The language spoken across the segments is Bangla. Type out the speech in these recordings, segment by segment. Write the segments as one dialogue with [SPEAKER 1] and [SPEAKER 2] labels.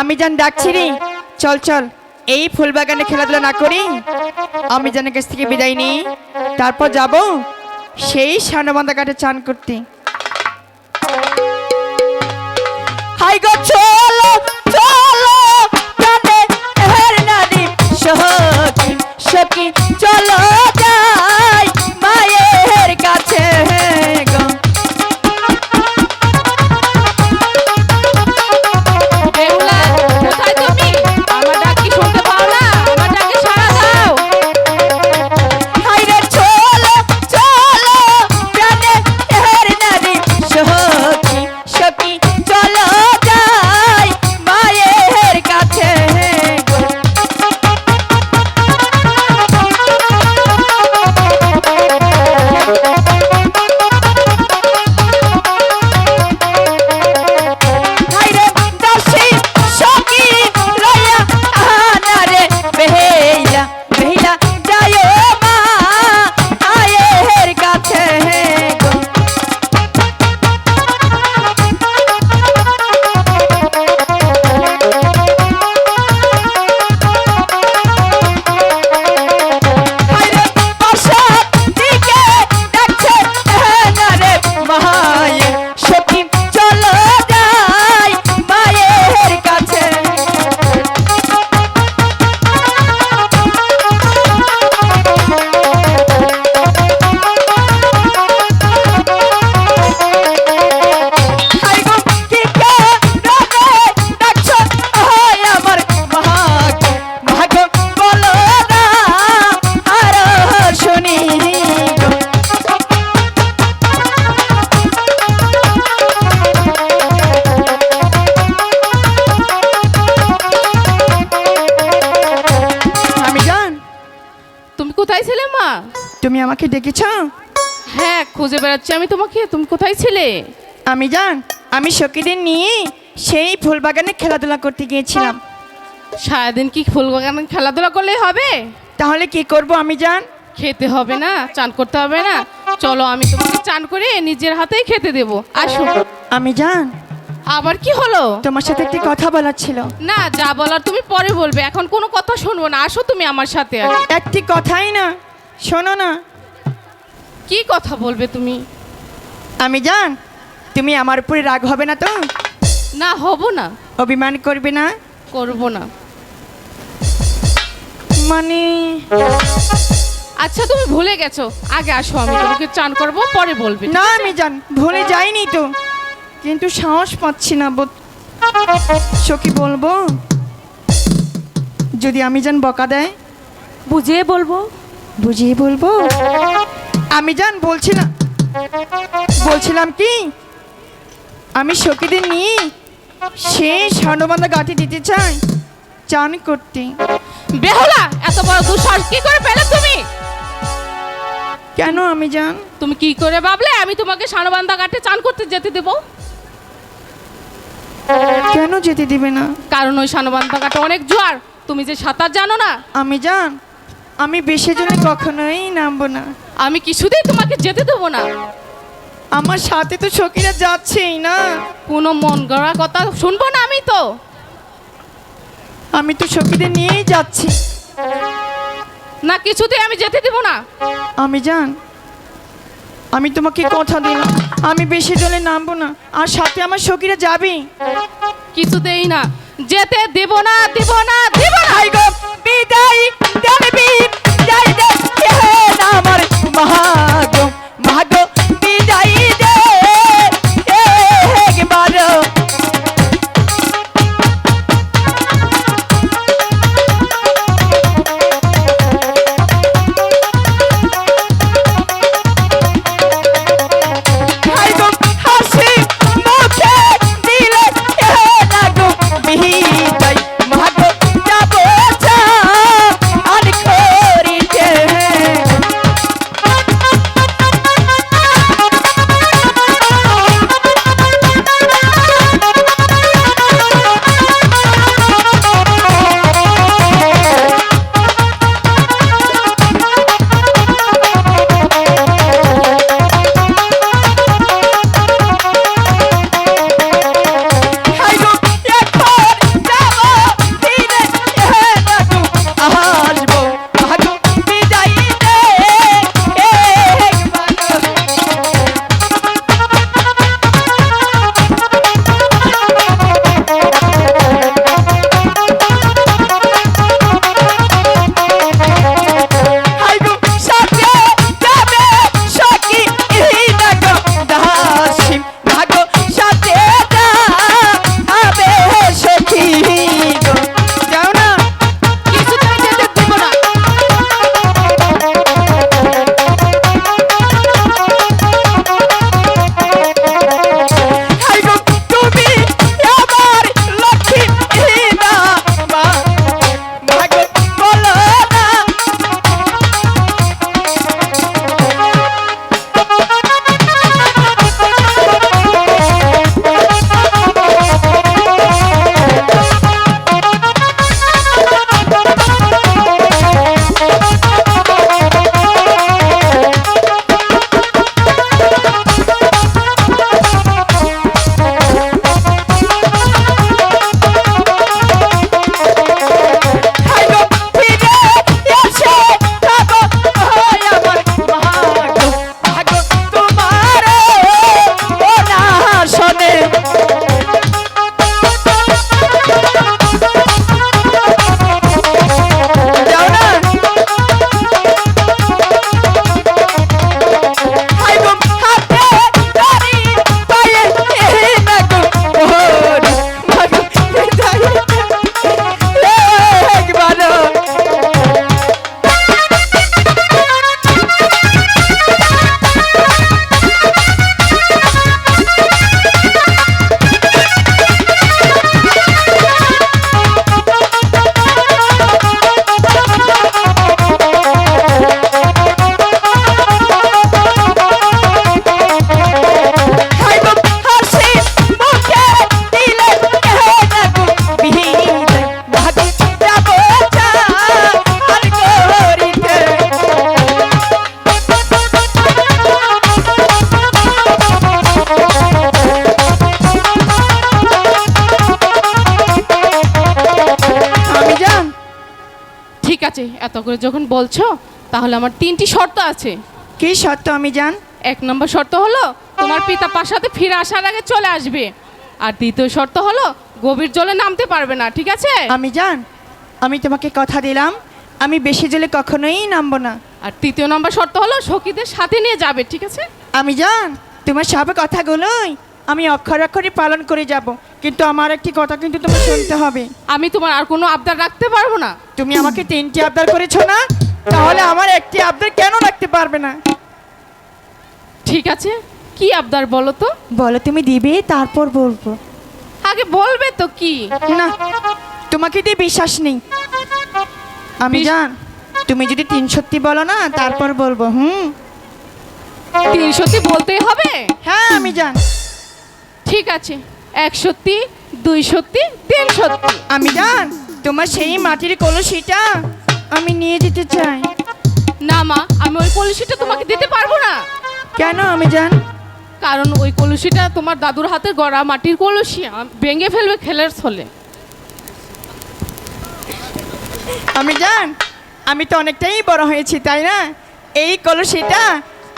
[SPEAKER 1] আমি জান ডাকছি রে চল চল। এই ফুল বাগানে খেলাধুলা না করি। আমি জানের কাছ থেকে বিদায় নিই। তারপর যাব সেই সানবান্ধা ঘাটে চান করতে। হাই চলো চলো। আমাকে
[SPEAKER 2] হ্যাঁ খুঁজে বেড়াচ্ছি আমি তোমাকে। তুমি কোথায় ছিলে?
[SPEAKER 1] আমি জান আমি সখীদের নিয়ে সেই ফুল বাগানে খেলাধুলা করতে গিয়েছিলাম।
[SPEAKER 2] সারাদিন কি ফুল বাগানে খেলাধুলা করলেই হবে?
[SPEAKER 1] তাহলে কি করব আমি জান?
[SPEAKER 2] খেতে হবে না চান করতে হবে না। চলো আমি তোমাকে চান করে নিজের হাতেই খেতে দেবো। আসো।
[SPEAKER 1] আমি জান।
[SPEAKER 2] আবার কি হলো?
[SPEAKER 1] তোমার সাথে একটি কথা বলার ছিল।
[SPEAKER 2] না যা বলার তুমি পরে বলবে। এখন কোনো কথা শুনব না। আসো তুমি আমার সাথে।
[SPEAKER 1] একটি কথাই না শোনো না।
[SPEAKER 2] কি কথা বলবে তুমি?
[SPEAKER 1] আমি জান তুমি আমার উপরে রাগ হবে না তো?
[SPEAKER 2] না হব না।
[SPEAKER 1] অভিমান করবে না?
[SPEAKER 2] করব না।
[SPEAKER 1] মানে?
[SPEAKER 2] আচ্ছা তুমি ভুলে গেছো। আগে আসো আমি তোমাকে চান করব পরে বলবে।
[SPEAKER 1] না আমি জান ভুলে যাইনি তো। কিন্তু সাহস পাচ্ছি না বোধ। সখী বলব? যদি আমি জান বকা দেয়?
[SPEAKER 2] বুঝিয়ে বলব।
[SPEAKER 1] বুঝিয়ে বলব? আমি জান বলছিলাম বলছিলাম কি? আমি সখীদের নিয়ে সে স্বর্ণবান্ধা গাঠি দিতে চাই চান করতে।
[SPEAKER 2] বেহুলা এত বড় দুঃসাহস কি করে পেলে তুমি?
[SPEAKER 1] কেন আমি জান?
[SPEAKER 2] তুমি কি করে ভাবলে আমি তোমাকে সানবান্ধা ঘাটে চান করতে যেতে দেবো?
[SPEAKER 1] কেন যেতে দিবে না?
[SPEAKER 2] কারণ ওই সানবান্ধা ঘাটে অনেক জোয়ার তুমি যে সাঁতার জানো না।
[SPEAKER 1] আমি জান আমি বেশি জনে কখনোই নামবো না।
[SPEAKER 2] আমি কিছুতেই তোমাকে যেতে দেবো না।
[SPEAKER 1] আমার সাথে তো সখীরা যাচ্ছেই না।
[SPEAKER 2] কোনো মন গড়া কথা শুনব না আমি তো।
[SPEAKER 1] আমি তো সখীদের নিয়েই যাচ্ছি।
[SPEAKER 2] না কিছুতেই আমি যেতে দেবো না।
[SPEAKER 1] আমি জান আমি তোমাকে কথা দিলাম। আমি বেশি জলে নামবো না। আর সাথে আমার সখীরা যাবে
[SPEAKER 2] কিছুতেই না। যেতে দেব না দেব না দেব না।
[SPEAKER 1] বিদায়। জানবি বিদায় দে হে না আমার মহাগ
[SPEAKER 2] বলছো? তাহলে আমার তিনটি শর্ত আছে।
[SPEAKER 1] কি শর্ত আমি জান
[SPEAKER 2] এক নম্বর শর্ত হলো তোমার পিতা পাশাতে ফিরে আসার আগে চলে আসবে। আর দ্বিতীয় শর্ত হলো গভীর জলে নামতে পারবে না ঠিক আছে?
[SPEAKER 1] আমি জান আমি তোমাকে কথা দিলাম আমি বেশি জলে কখনোই নামবো না।
[SPEAKER 2] আর তৃতীয় নম্বর শর্ত হলো সখীদের সাথে নিয়ে যাবে ঠিক আছে?
[SPEAKER 1] আমি জান তোমার সব কথাগুলোই আমি অক্ষর অক্ষরে পালন করে যাব। কিন্তু আমার একটি কথা কিন্তু তোমার শুনতে হবে।
[SPEAKER 2] আমি তোমার আর কোনো আবদার রাখতে পারব না।
[SPEAKER 1] তুমি আমাকে তিনটি আবদার করেছ না? তাহলে আমার একটি আবদার কেন রাখতে পারবে না?
[SPEAKER 2] ঠিক আছে কি আবদার বলো তো?
[SPEAKER 1] বলো তুমি দিবে তারপর বলব।
[SPEAKER 2] আগে বলবে তো কি?
[SPEAKER 1] না তোমাকে দিয়ে বিশ্বাস নেই। আমি জান তুমি যদি তিন সত্যি বলো না তারপর বলব হুম?
[SPEAKER 2] তিন সত্যি বলতেই হবে?
[SPEAKER 1] হ্যাঁ আমি জান।
[SPEAKER 2] ঠিক আছে। এক সত্যি দুই সত্যি তিন সত্যি
[SPEAKER 1] আমি জান তোমার সেই মাটির কলসিটা আমি নিয়ে যেতে চাই।
[SPEAKER 2] না মা আমি ওই কলসিটা তোমাকে দিতে পারব না।
[SPEAKER 1] কেন আমি জান?
[SPEAKER 2] কারণ ওই কলসিটা তোমার দাদুর হাতের গড়া মাটির কলসি ভেঙে ফেলবে খেলের ছলে।
[SPEAKER 1] আমি জান আমি তো অনেকটাই বড় হয়েছি তাই না? এই কলসিটা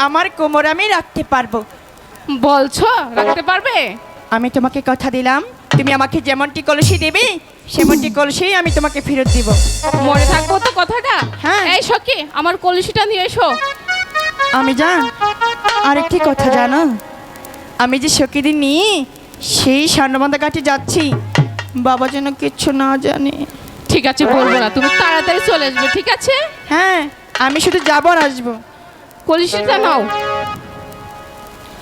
[SPEAKER 1] আমার কোমর আমি রাখতে পারব।
[SPEAKER 2] বলছো রাখতে পারবে?
[SPEAKER 1] আমি তোমাকে কথা দিলাম। তুমি আমাকে যেমনটি কলসি দেবে সেমনটি কলসি আমি তোমাকে ফেরত দিব।
[SPEAKER 2] মনে থাকব তো কথাটা?
[SPEAKER 1] হ্যাঁ।
[SPEAKER 2] এই সখী আমার কলসিটা নিয়ে এসো।
[SPEAKER 1] আমি জান আরেকটি কথা জানো? আমি যে সকিদিন নিয়ে সেই স্বর্ণবন্ধা কাঠে যাচ্ছি বাবা যেন কিচ্ছু না জানে।
[SPEAKER 2] ঠিক আছে বলব না। তুমি তাড়াতাড়ি চলে আসবে ঠিক আছে?
[SPEAKER 1] হ্যাঁ আমি শুধু যাব আর আসব।
[SPEAKER 2] কলসিটা নাও।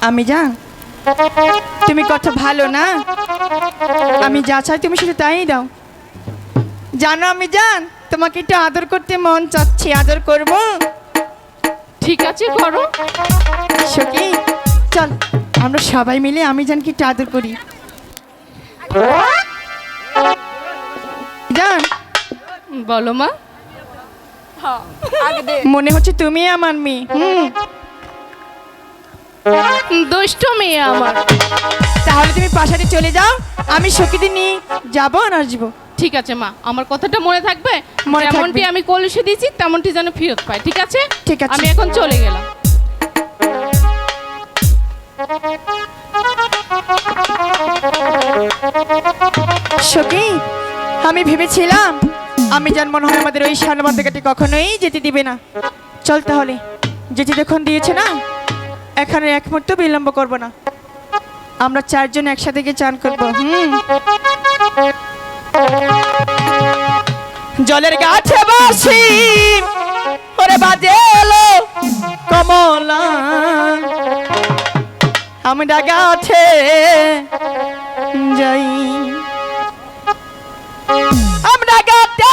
[SPEAKER 1] আমি জান তুমি কত ভালো না? আমি যা চাই তুমি শুধু তাই দাও। জানো আমি জান তোমাকে একটু আদর করতে মন চাচ্ছি আদর করব?
[SPEAKER 2] ঠিক আছে করো।
[SPEAKER 1] সখি চল আমরা সবাই মিলে আমি জানকে একটু আদর করি। জান।
[SPEAKER 2] বলো মা।
[SPEAKER 1] মনে হচ্ছে তুমি আমার মেয়ে। হুম।
[SPEAKER 2] দুষ্ট মেয়ে আমার।
[SPEAKER 1] তাহলে তুমি পাশাতে চলে যাও আমি সখীদের নিয়ে যাব আর আসব।
[SPEAKER 2] ঠিক আছে মা আমার কথাটা মনে থাকবে? যেমনটি আমি কলসি দিয়েছি তেমনটি যেন ফেরত পাই ঠিক আছে?
[SPEAKER 1] ঠিক আছে।
[SPEAKER 2] আমি এখন চলে গেলাম।
[SPEAKER 1] সখী আমি ভেবেছিলাম আমি যার মনে হয় আমাদের ওই সানবান্ধাঘাটে কখনোই যেতে দিবে না। চল তাহলে যেতে যখন দিয়েছে না এখানে এক মুহূর্ত বিলম্ব করব না। আমরা চারজন একসাথে গিয়ে চান করব, হুম। জলের গাছে বাসি, ওরে বাজে এলো কমলা। আমরা গাছে যাই। আমরা গাছে